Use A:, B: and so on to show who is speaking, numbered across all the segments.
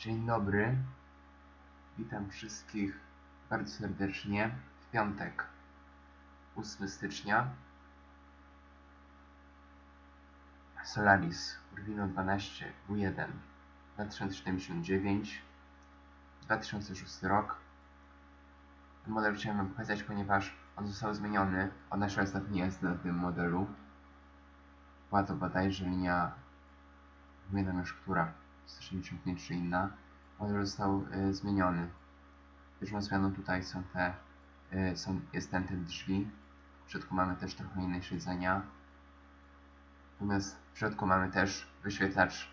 A: Dzień dobry. Witam wszystkich bardzo serdecznie w piątek, 8 stycznia. Solaris Urwino 12 W1 2079 2006 rok. Ten model chciałem wam pokazać, ponieważ on został zmieniony od naszej ostatniej jazdy na tym modelu. Była to bodajże linia, nie pamiętam już która, 175 czy inna. Model został y, zmieniony. Pierwszą zmianą tutaj są te, y, są, jest ten typ drzwi. W środku mamy też trochę inne siedzenia. Natomiast w środku mamy też wyświetlacz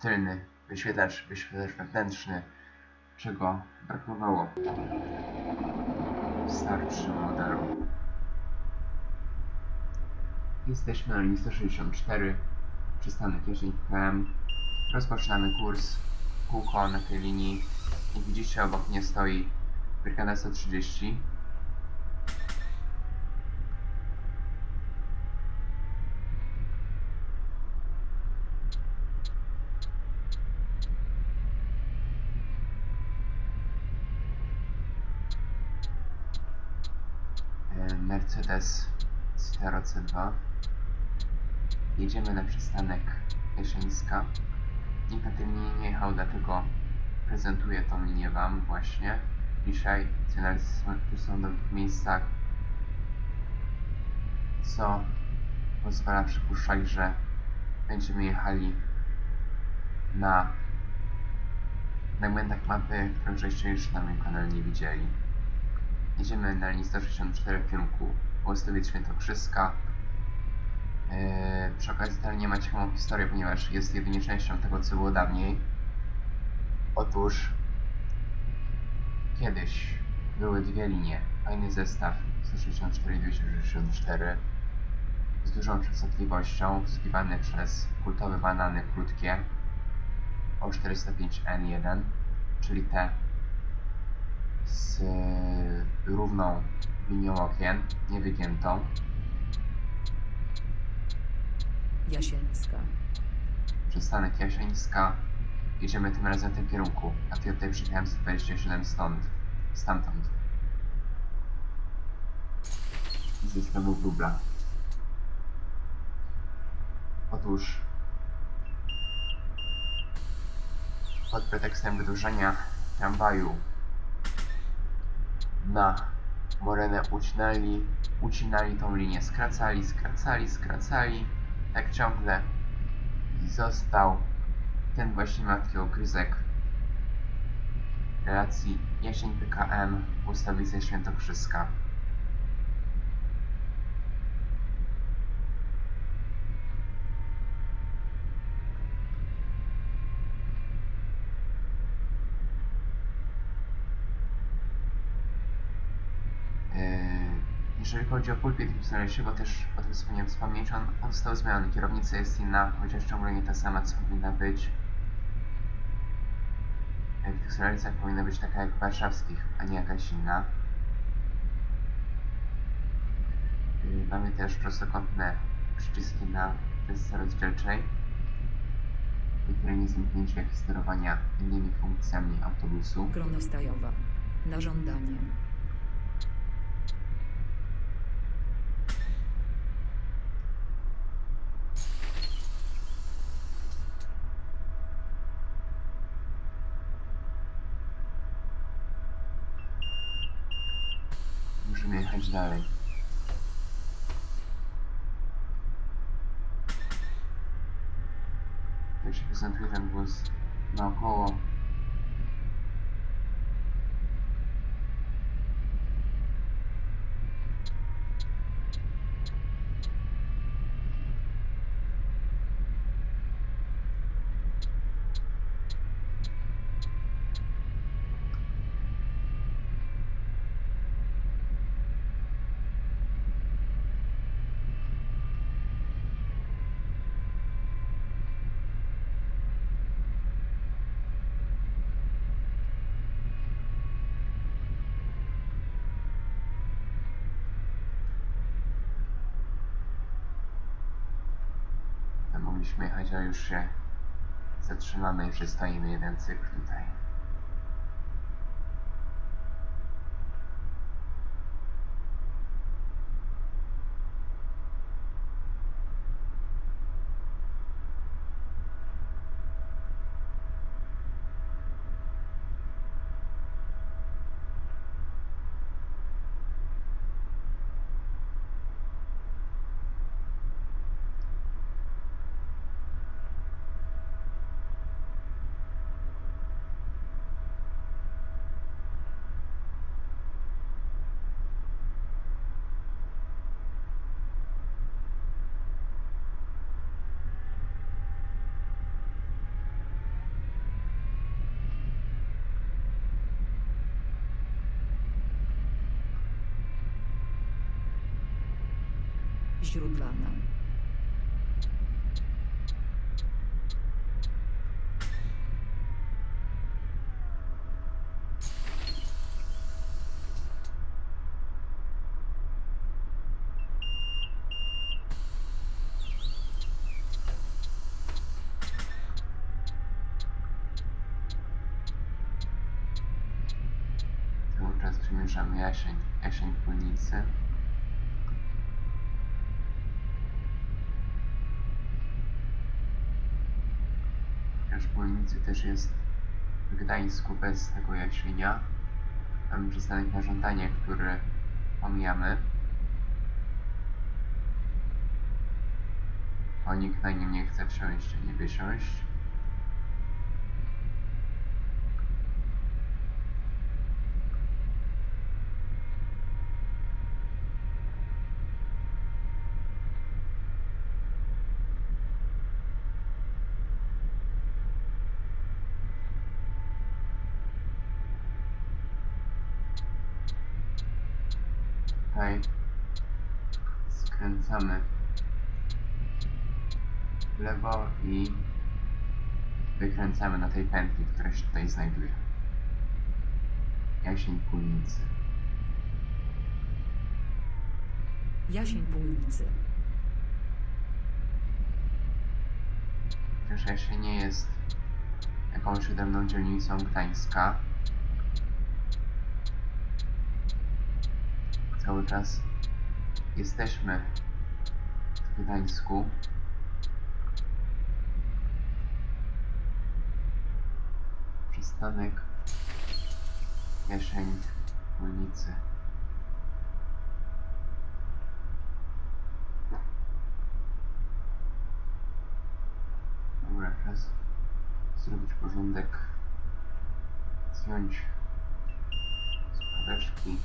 A: tylny, wyświetlacz, wyświetlacz wewnętrzny, czego brakowało w starszym modelu. Jesteśmy na linii 164, przystanek Jesień KM. Rozpoczynamy kurs kółko na tej linii. Jak widzicie obok mnie stoi Brygada 130. E, Mercedes Citaro C2. Jedziemy na przystanek Jeszeńska. Nikt na linii nie jechał, dlatego prezentuję tą linię Wam właśnie. Dzisiaj sygnalizacje są w nowych miejscach, co pozwala przypuszczać, że będziemy jechali na fragmentach mapy, które żeście już na moim kanale nie widzieli. Jedziemy na linii 164 w kierunku Łostowiec Świętokrzyska. Yy, przy okazji ta linia ma ciekawą historię, ponieważ jest jedynie częścią tego, co było dawniej. Otóż kiedyś były dwie linie, fajny zestaw 164 i 264 z dużą częstotliwością, obsługiwane przez kultowe banany krótkie O405N1, czyli te z równą linią okien, niewygiętą.
B: Jasieńska.
A: Przystanek Jasieńska. Jedziemy tym razem w tym kierunku, a ja tutaj przyjechałem 127 stąd, stamtąd. Ze strony Wróbla. Otóż pod pretekstem wydłużenia tramwaju na Morenę ucinali, ucinali tą linię, skracali, skracali, skracali, tak ciągle i został ten właśnie matki ogryzek relacji jesień PKM Ustawice Świętokrzyska. Yy, Jeżeli chodzi o pulpit Izraelsie, bo też o tym wspomniałem wspomnieć, on, on został zmieniony. Kierownica jest inna, chociaż ciągle nie ta sama, co powinna być. W tych Izraelcach powinna być taka jak w warszawskich, a nie jakaś inna. Yy, Mamy też prostokątne przyciski na desce rozdzielczej, które nie zamknięcie jak sterowania innymi funkcjami autobusu.
B: Kronostajowa. Na żądanie.
A: Musimy jechać dalej. Jak się prezentuje ten głos naokoło. Jechać, ale już się zatrzymamy i przystoimy jeden cykl tutaj.
B: Źródlana.
A: Cały czas przymierzamy jasień, jasień w Pólnicy. Chociaż w Pólnicy też jest w Gdańsku bez tego jasienia. Mamy przystanek na żądanie, który pomijamy. Bo nikt na nim nie chce wsiąść, nie wysiąść. Tutaj skręcamy w lewo i wykręcamy na tej pętli, która się tutaj znajduje. Jasień Pólnicy.
B: Jasień Półnicy.
A: Chociaż Jasień nie jest jakąś odrębną dzielnicą Gdańska. Cały czas jesteśmy w Gdańsku. Przystanek Jasień Pólnicy. Dobra, czas zrobić porządek. Zdjąć spraweczki.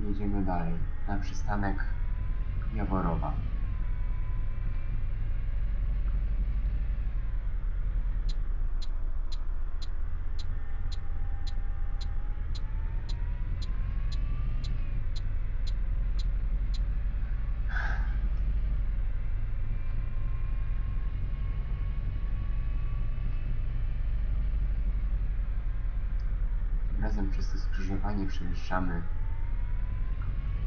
A: Jedziemy dalej na przystanek Jaworowa. Razem przez to skrzyżowanie przejeżdżamy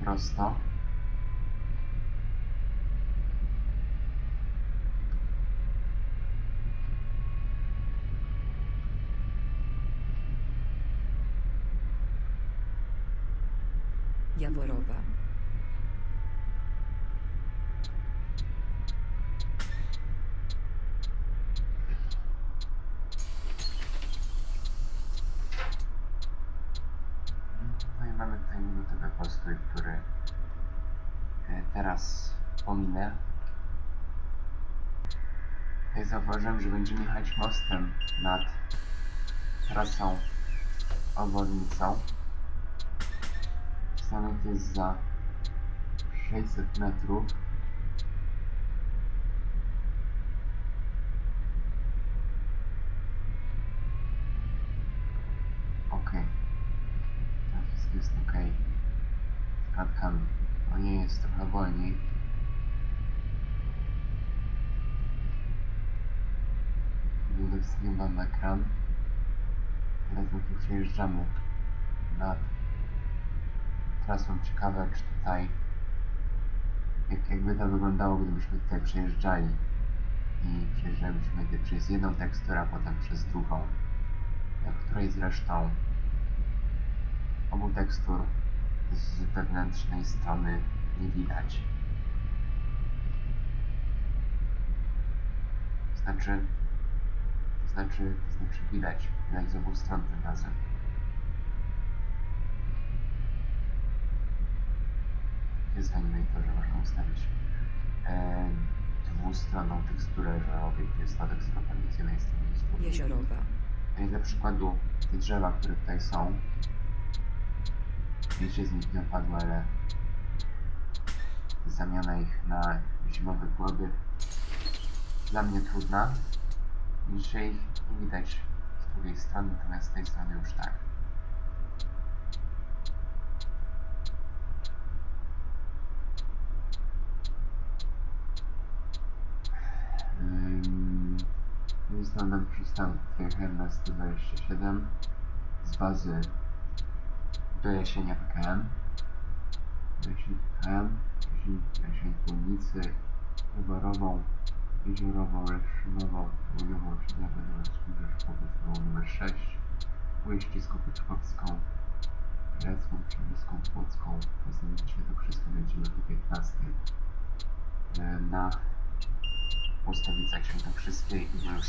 A: prosto.
B: Jaworowa.
A: No i mamy tutaj minutowy postój, który e, teraz pominę. Tutaj zauważyłem, że będziemy jechać mostem nad trasą obwodnicą. Przystanek jest za 600 metrów. Okej. To wszystko jest ok. Z klatkami. O nie jest trochę wolniej. Udostępniam wam ekran. Teraz my tu przejeżdżamy nad teraz są ciekawe, czy tutaj jak, jakby to wyglądało, gdybyśmy tutaj przejeżdżali i przejeżdżalibyśmy przez jedną teksturę, a potem przez drugą, jak której zresztą obu tekstur z wewnętrznej strony nie widać. Znaczy, znaczy, to znaczy widać, widać z obu stron tym razem. Jest w animatorze, można ustawić e, dwustronną teksturę, że obiekt jest to tekstura pewnie z jednej strony z drugiej.
B: Jeziorowa.
A: I dla przykładu te drzewa, które tutaj są, wiecie z nich nie opadły, ale zamiana ich na zimowe byłaby dla mnie trudna. Dzisiaj ich nie widać z drugiej strony, natomiast z tej strony już tak. Przystanek pojechałem na 127 z bazy do jesienia PKM. Do jesieni PKM, później jesień Płomnicy, Wyborową, Leszczynową, Południową, Czynową, numer Skórze, Szkopów, numer 6, Ujścisko Pyczkowską, Grecką, Przemyską, Płocką, Poznanicznie to wszystko będziemy do 15 e, na Ustawicach Świętokrzyskiej i my już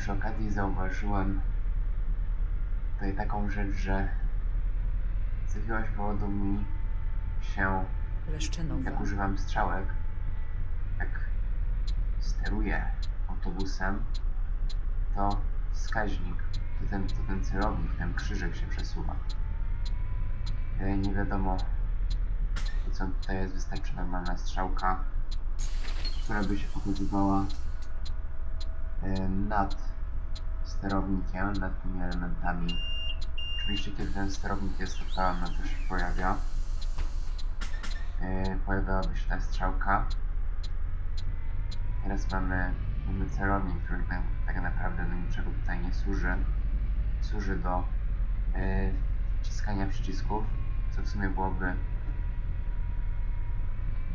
A: przy okazji zauważyłem tutaj taką rzecz, że z jakiegoś powodu mi się,
B: Leszczynowa.
A: jak używam strzałek, jak steruję autobusem, to wskaźnik, to ten, to ten celownik, ten krzyżyk się przesuwa. Nie wiadomo, co tutaj jest, wystarczy normalna strzałka, która by się pokazywała e, nad sterownikiem, nad tymi elementami. Oczywiście kiedy ten sterownik jest odpalony, to się pojawia. E, Pojawiałaby się ta strzałka. Teraz mamy, mamy celownik, który tak, tak naprawdę do niczego tutaj nie służy. Służy do e, wciskania przycisków, co w sumie byłoby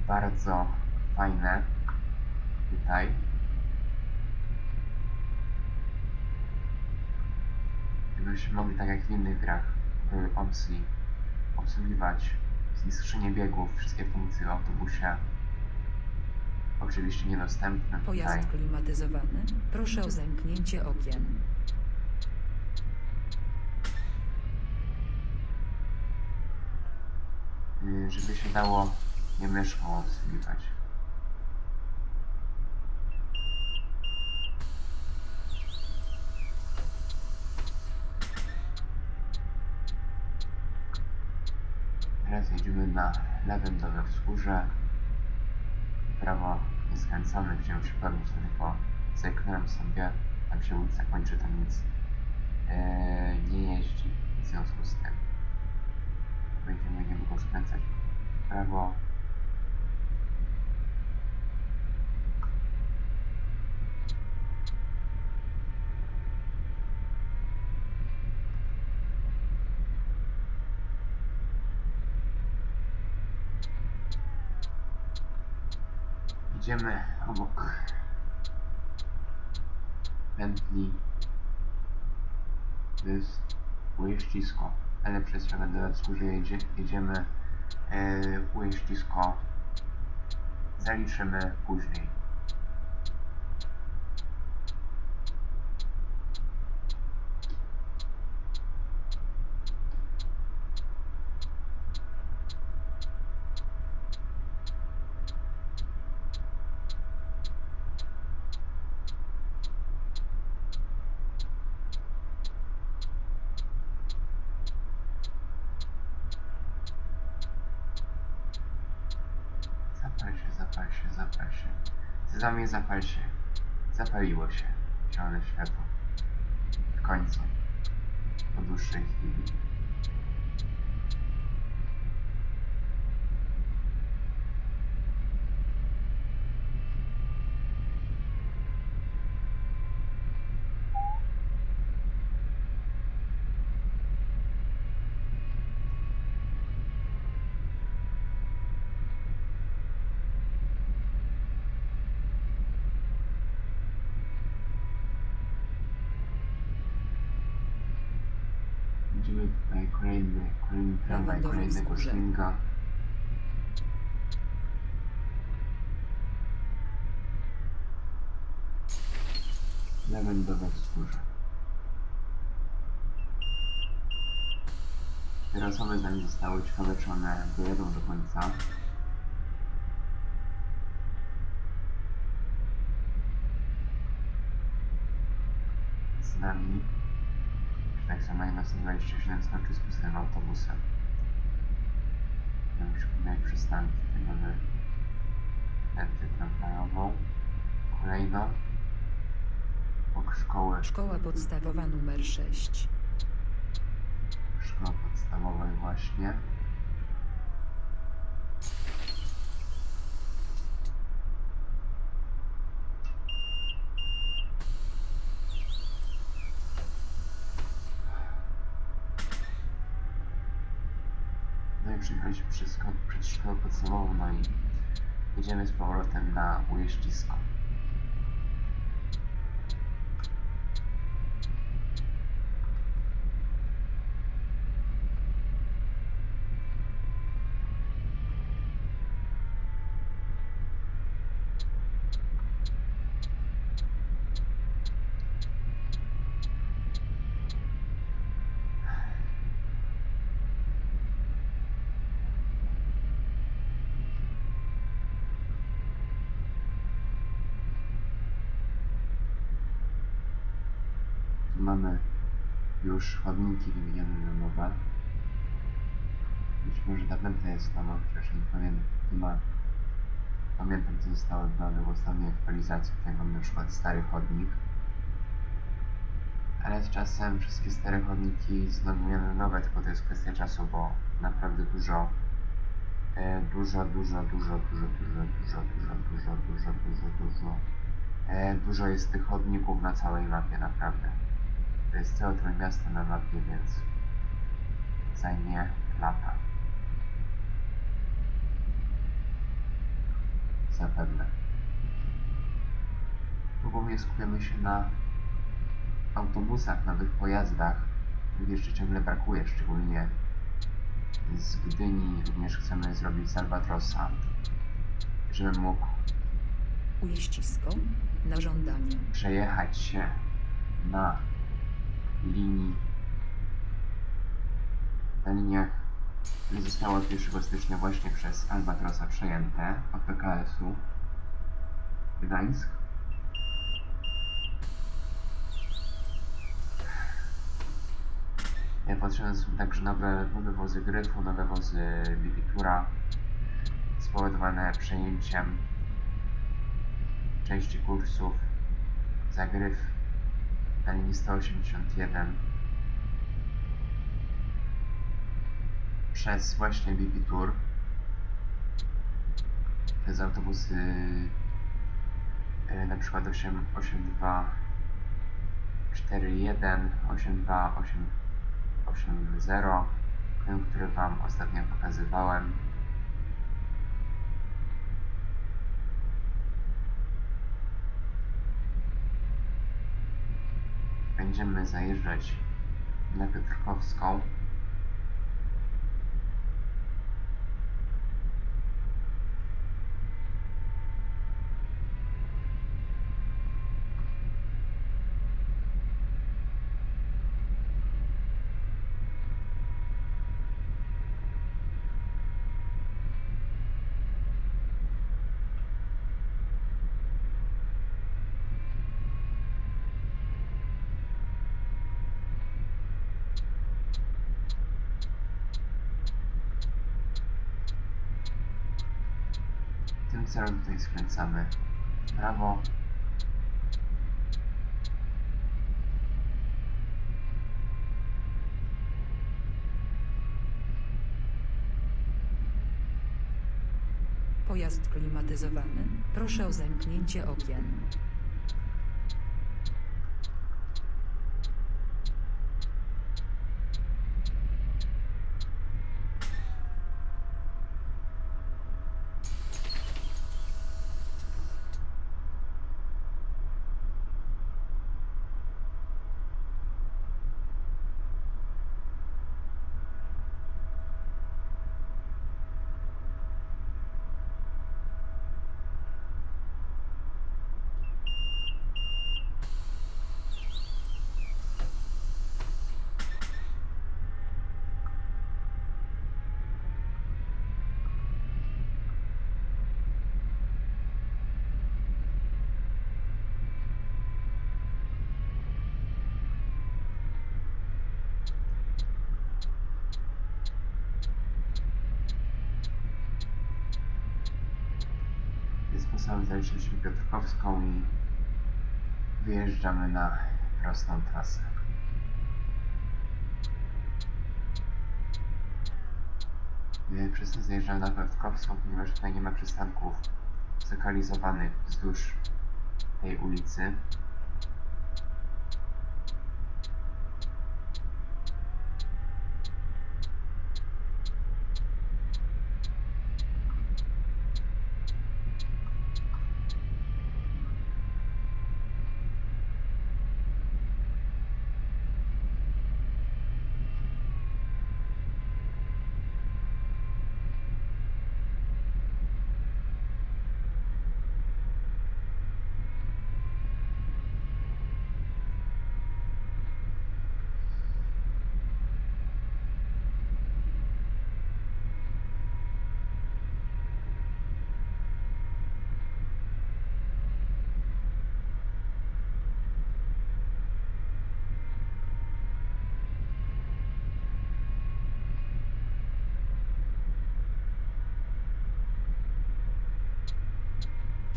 A: bardzo fajne tutaj. Gdybyśmy mogli tak jak w innych grach y, OMSI obsługiwać z skrzynię biegów wszystkie funkcje w autobusie. Oczywiście niedostępne tutaj.
B: Pojazd klimatyzowany. Proszę o zamknięcie okien.
A: y, żeby się dało nie myszką obsługiwać. Teraz jedziemy na lewym dole wzgórze. Prawo nie skręcamy, chciałem przypomnieć, to tylko zerknąłem sobie, tam się ulica kończy, tam nic e, nie jeździ w związku z tym będziemy niedługo skręcać prawo. Idziemy obok pętli. To jest ujeździsko, ale przez Ravendelę wzgórze jedzie, jedziemy e, ujeździsko. Zaliczymy później.
B: Na
A: lądowym
B: wzgórze.
A: Na lądowym wzgórze. Te osoby z zostały człowieczone, dojadą do końca. wejście się znaczy z pustym autobusem. Na przykład przystanki, tutaj mamy tętę tramwajową, kolejną, obok szkoły.
B: Szkoła podstawowa numer 6.
A: Szkoła podstawowa właśnie. wolnej. Jedziemy z powrotem na ujeździsko. Mamy już chodniki wymienione na nowe. Być może ta pętla jest sama, chociaż nie pamiętam. Nie. Pamiętam co zostało dodane w ostatniej aktualizacji. Tutaj mam na przykład stary chodnik. Ale z czasem wszystkie stare chodniki wymienione na nowe, tylko to jest kwestia czasu, bo naprawdę dużo e, dużo, dużo, dużo, dużo, dużo, dużo, dużo, dużo, dużo, dużo, dużo e, dużo jest tych chodników na całej mapie, naprawdę. To jest całe trójmiasto na mapie, więc zajmie lata. Zapewne. Ogólnie skupiamy się na autobusach, nowych pojazdach, których jeszcze ciągle brakuje, szczególnie z Gdyni również chcemy zrobić z Albatrosa, żebym mógł
B: Ujeździsko na żądanie.
A: przejechać się na linii na liniach, które zostały od 1 stycznia właśnie przez Albatrosa przejęte od PKS-u Gdańsk. Potrzebne są także nowe, nowe wozy Gryfu, nowe wozy Bibitura spowodowane przejęciem części kursów za Gryf na linii 181 przez właśnie BP Tour. To jest autobusy e, na przykład 8, 82 41, 82, 8, 80, ten, który Wam ostatnio pokazywałem. Będziemy zajeżdżać na Piotrkowską. Tym celu tutaj skręcamy w prawo.
B: Pojazd klimatyzowany. Proszę o zamknięcie okien.
A: Tym sposobem Piotrkowską i wyjeżdżamy na prostą trasę. To zjeżdżamy na Piotrkowską, ponieważ tutaj nie ma przystanków zlokalizowanych wzdłuż tej ulicy.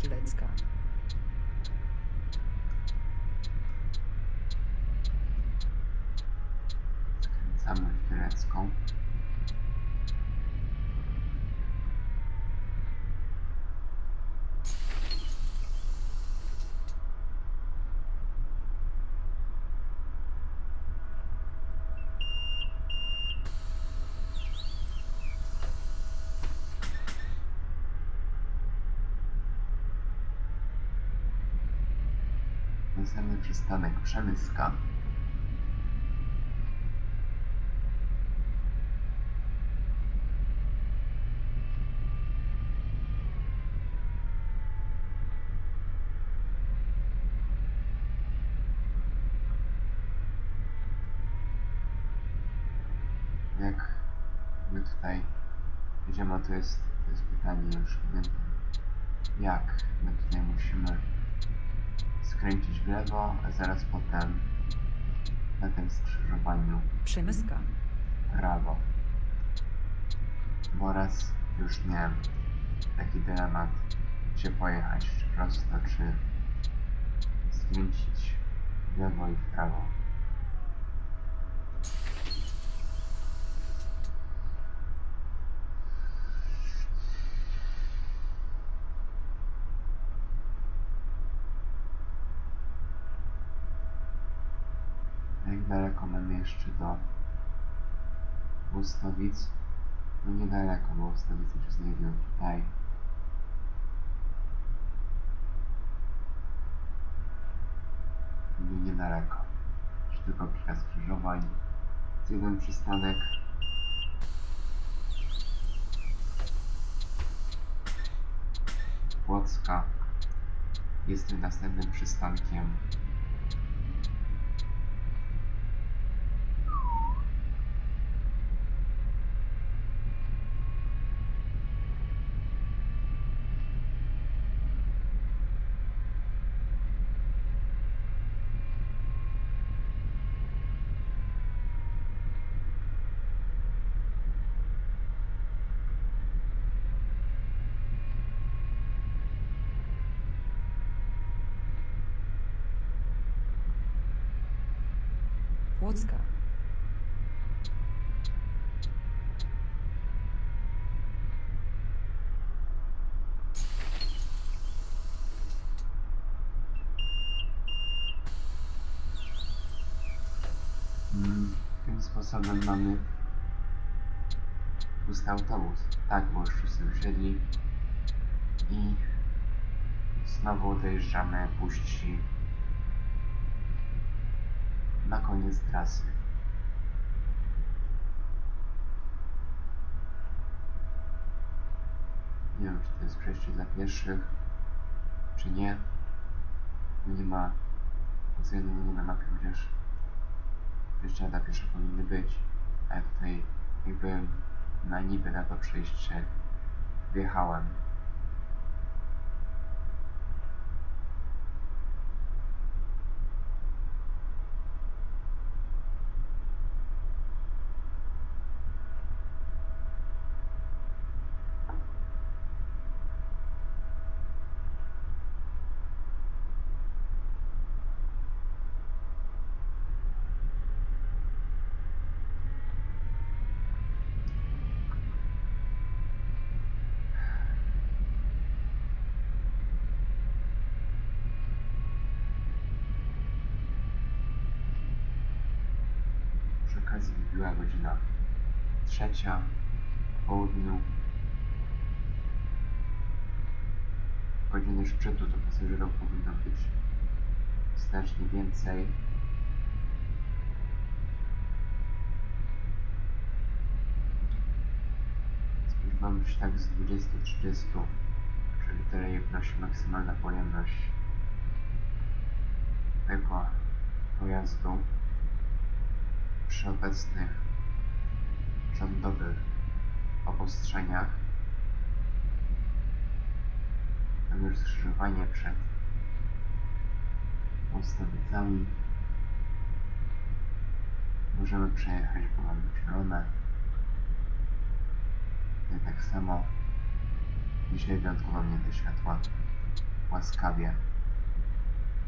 B: Kilecka.
A: Skręcamy w Kielecką. Następny przystanek Przemyska. Jak my tutaj jedziemy, to jest, to jest pytanie już. Jak my tutaj musimy skręcić w lewo, a zaraz potem na tym skrzyżowaniu
B: Przemyska.
A: prawo. Bo raz już miałem taki dylemat, gdzie pojechać, czy prosto, czy skręcić w lewo i w prawo. Jak daleko mamy jeszcze do Łustowic? No niedaleko, bo Łustowice się znajdują tutaj. No niedaleko. Już tylko kilka skrzyżowań. Jest jeden przystanek. Płocka. Jest tym następnym przystankiem sposobem mamy pusty autobus. Tak, bo już wszyscy wysiedli. I znowu dojeżdżamy puści na koniec trasy. Nie wiem, czy to jest przejście dla pieszych, czy nie. Nie ma uwzględnienia na mapie, chociaż przejścia dla pieszych powinny być. A ja tutaj jakby na niby na to przejście wjechałem. Wybiła godzina trzecia po południu. Godziny szczytu to pasażerów powinno być znacznie więcej. Spodziewamy się tak z 20-30, czyli tyle wnosi maksymalna pojemność tego pojazdu przy obecnych rządowych obostrzeniach. Tam już skrzyżowanie przed Ostowicami możemy przejechać, bo mamy zielone. I tak samo dzisiaj wyjątkowo mnie te światła łaskawie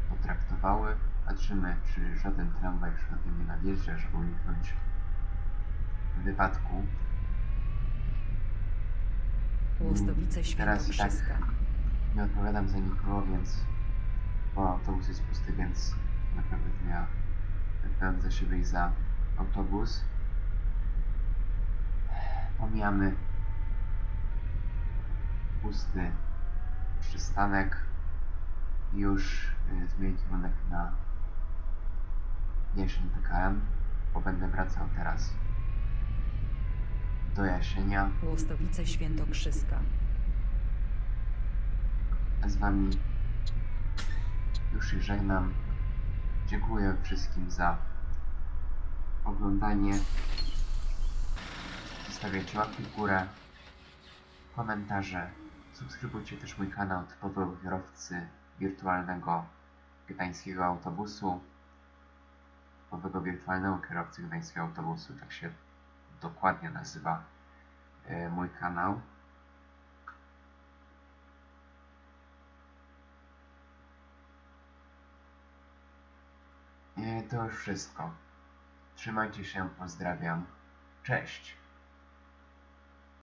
A: potraktowały Patrzymy, czy żaden tramwaj przypadkiem nie nadjeżdża, żeby uniknąć wypadku.
B: Łostowice
A: Teraz i tak
B: Świętokrzyska.
A: nie odpowiadam za nikogo, więc bo autobus jest pusty, więc naprawdę to ja odpowiadam za siebie i za autobus. Pomijamy pusty przystanek. Już y, zmienię kierunek na Jesień PKM, bo będę wracał teraz do Jasienia.
B: Łostowice Świętokrzyska.
A: A z Wami już się żegnam. Dziękuję wszystkim za oglądanie. Zostawiajcie łapki w górę, komentarze. Subskrybujcie też mój kanał typowego kierowcy wirtualnego gdańskiego autobusu. Typowego wirtualnego kierowcy gdańskiego autobusu. Tak się dokładnie nazywa e, mój kanał. I to już wszystko. Trzymajcie się, pozdrawiam. Cześć.